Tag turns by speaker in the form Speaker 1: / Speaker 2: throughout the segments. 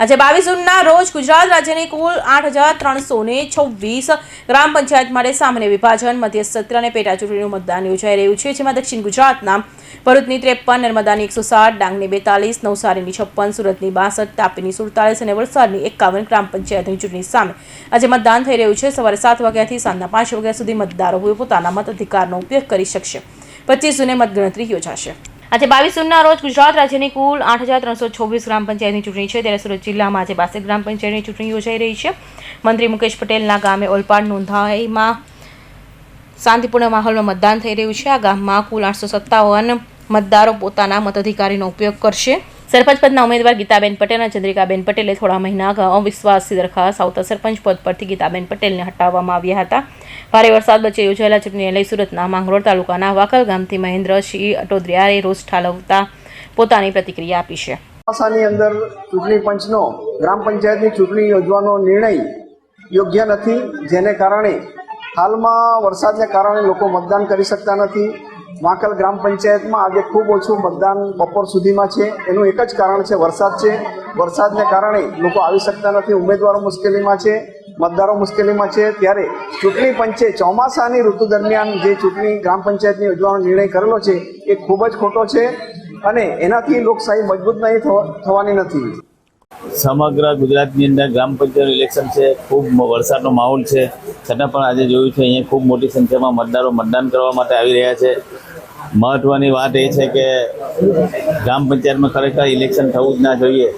Speaker 1: આજે બાવીસ જૂનના રોજ ગુજરાત રાજ્યની કુલ આઠ હજાર ત્રણસો ને છવ્વીસ ગ્રામ પંચાયત માટે સામાન્ય વિભાજન મધ્ય સત્ર અને પેટા ચૂંટણીનું મતદાન યોજાઈ રહ્યું છે, જેમાં દક્ષિણ ગુજરાતના ભરૂચની ત્રેપન, નર્મદાની એકસો સાત, ડાંગની બેતાલીસ, નવસારીની છપ્પન, સુરતની બાસઠ, તાપીની સુડતાલીસ અને વલસાડની એકાવન ગ્રામ પંચાયતની ચૂંટણી સામે આજે મતદાન થઈ રહ્યું છે. સવારે સાત વાગ્યાથી સાંજના પાંચ વાગ્યા સુધી મતદારો પોતાના મતાધિકારનો ઉપયોગ કરી શકશે. પચીસ જૂને મતગણતરી યોજાશે. આજે બાવીસ જૂનના રોજ ગુજરાત રાજ્યની કુલ આઠ હજાર ત્રણસો છવ્વીસ ગ્રામ પંચાયતની ચૂંટણી છે. ત્યારે સુરત જિલ્લામાં આજે બાસઠ ગ્રામ પંચાયતની ચૂંટણી યોજાઈ રહી છે. મંત્રી મુકેશ પટેલના ગામે ઓલપાડ નોંધાઈમાં શાંતિપૂર્ણ માહોલમાં મતદાન થઈ રહ્યું છે. આ ગામમાં કુલ આઠસો સત્તાવન મતદારો પોતાના મતાધિકારીનો ઉપયોગ કરશે. સરપંચ પદના ઉમેદવાર ગીતાબેન પટેલ અને ચંદ્રિકાબેન પટેલે થોડા મહિના અગાઉ અવિશ્વાસથી દરખાસ્ત આવતા સરપંચ પદ પરથી ગીતાબેન પટેલને હટાવવામાં આવ્યા હતા. ભારે વરસાદ વચ્ચે યોજાયેલા ચૂંટણીને લઈ સુરતના માંગરોળ તાલુકાના વાકલ ગામથી મહેન્દ્રસિંહ અટોદ્રિયાએ રોષ ઠાલવતા પોતાની પ્રતિક્રિયા આપી છે.
Speaker 2: ચોમાસાની અંદર ચૂંટણી પંચનો, ગ્રામ પંચાયતની ચૂંટણી યોજવાનો નિર્ણય યોગ્ય નથી. જેને કારણે હાલમાં વરસાદને કારણે લોકો મતદાન કરી શકતા નથી. વાંકલ ગ્રામ પંચાયતમાં આજે ખૂબ ઓછું મતદાન બપોર સુધીમાં છે. એનું એક જ કારણ છે વરસાદ છે. વરસાદને કારણે લોકો આવી શકતા નથી, ઉમેદવારો મુશ્કેલીમાં છે, મતદારો મુશ્કેલીમાં છે. ત્યારે ચૂંટણી પંચે ચોમાસાની ઋતુ દરમિયાન જે ચૂંટણી ગ્રામ પંચાયતની યોજવાનો નિર્ણય કરેલો છે, એ ખૂબ જ ખોટો છે અને એનાથી લોકશાહી મજબૂત નહીં થવા- થવાની નથી.
Speaker 3: સમગ્ર ગુજરાતની અંદર ગ્રામ પંચાયત ઇલેક્શન છે, ખૂબ વરસાદનો માહોલ છે. છતાં પણ આજે જોયું છે, અહીંયા ખૂબ મોટી સંખ્યામાં મતદારો મતદાન કરવા માટે આવી રહ્યા છે. મહત્ત્વની વાત એ છે કે ગ્રામ પંચાયતમાં ખરેખર ઇલેક્શન થવું જ ના જોઈએ.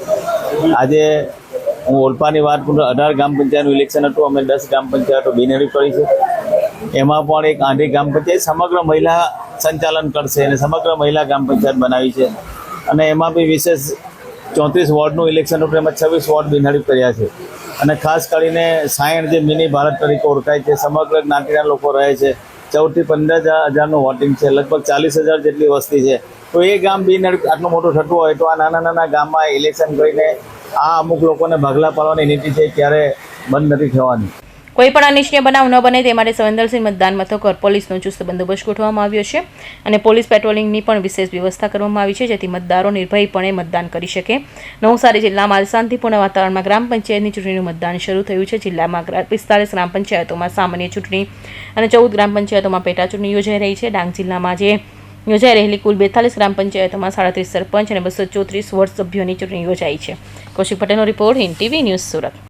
Speaker 3: આજે હું ઓલપાની વાત કરું અઢાર ગ્રામ પંચાયતનું ઇલેક્શન હતું, અમે દસ ગ્રામ પંચાયતો બિનહરીફ કરી છે. એમાં પણ એક આંધી ગ્રામ પંચાયત સમગ્ર મહિલા સંચાલન કરશે અને સમગ્ર મહિલા ગ્રામ પંચાયત બનાવી છે. અને એમાં બી વિશેષ ચોત્રીસ વોર્ડનું ઇલેક્શન હતું, એમાં છવ્વીસ વોર્ડ બિનહરીફ કર્યા છે. અને ખાસ કરીને સાયણ જે મિની ભારત તરીકે ઓળખાય છે, સમગ્ર જ્ઞાતિના લોકો રહે છે. ચૌદથી પંદર હજાર હજારનું વોટિંગ છે. લગભગ ચાલીસ હજાર જેટલી વસ્તી છે. તો એ ગામ બિન આટલું મોટું થતું હોય તો આ નાના નાના ગામમાં ઇલેક્શન કરીને આ અમુક લોકોને ભાગલા પાડવાની નીતિ છે, ક્યારે બંધ નથી થવાની.
Speaker 1: કોઈ પણ અનિચ્છનીય બનાવ ન બને તે માટે સંવેદનશીલ મતદાન મથકો પર પોલીસનો ચુસ્ત બંદોબસ્ત ગોઠવવામાં આવ્યો છે. અને પોલીસ પેટ્રોલિંગની પણ વિશેષ વ્યવસ્થા કરવામાં આવી છે, જેથી મતદારો નિર્ભયપણે મતદાન કરી શકે. નવસારી જિલ્લામાં શાંતિપૂર્ણ વાતાવરણમાં ગ્રામ પંચાયતની ચૂંટણીનું મતદાન શરૂ થયું છે. જિલ્લામાં પિસ્તાલીસ ગ્રામ પંચાયતોમાં સામાન્ય ચૂંટણી અને ચૌદ ગ્રામ પંચાયતોમાં પેટા ચૂંટણી યોજાઈ રહી છે. ડાંગ જિલ્લામાં આજે યોજાઈ રહેલી કુલ બેતાલીસ ગ્રામ પંચાયતોમાં સાડત્રીસ સરપંચ અને બસો ચોત્રીસ વોર્ડ સભ્યોની ચૂંટણી યોજાઈ છે. કૌશિક પટેલનો report Hind TV news Surat.